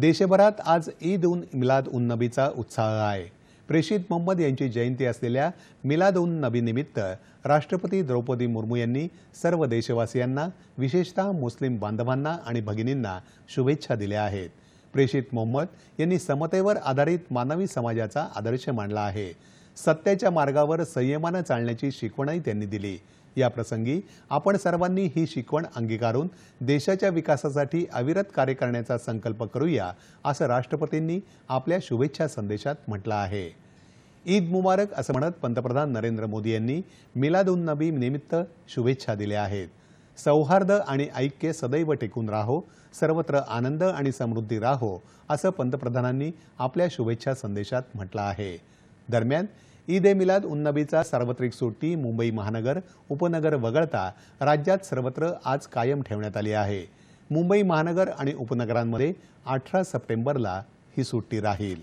देशभरात आज ईद उन मिलाद उन नबीचा उत्साह आहे. प्रेषित मोहम्मद यांची जयंती असलेल्या मिलाद उन नबीनिमित्त राष्ट्रपती द्रौपदी मुर्मू यांनी सर्व देशवासियांना विशेषतः मुस्लिम बांधवांना आणि भगिनींना शुभेच्छा दिल्या आहेत. प्रेषित मोहम्मद यांनी समतेवर आधारित मानवी समाजाचा आदर्श मांडला आहे. सत्याच्या मार्गावर संयमानं चालण्याची शिकवणही त्यांनी दिली. या प्रसंगी आपण सर्वांनी ही शिकवण अंगीकारून देशाच्या विकासासाठी अविरत कार्य करण्याचा संकल्प करूया असं राष्ट्रपतींनी आपल्या शुभेच्छा संदेशात म्हटलं आहे. ईद मुबारक असं म्हणत पंतप्रधान नरेंद्र मोदी यांनी मिलाद उन नबी निमित्त शुभेच्छा दिल्या आहेत. सौहार्द आणि ऐक्य सदैव टिकून राहो सर्वत्र आनंद आणि समृद्धी राहो असं पंतप्रधानांनी आपल्या शुभेच्छा संदेशात म्हटलं आहे. दरम्यान ईद ए मिलाद उन नबीचा सार्वत्रिक सुट्टी मुंबई महानगर उपनगर वगळता राज्यात सर्वत्र आज कायम ठेवण्यात आली आहे. मुंबई महानगर आणि उपनगरांमध्ये अठरा सप्टेंबरला ही सुट्टी राहील.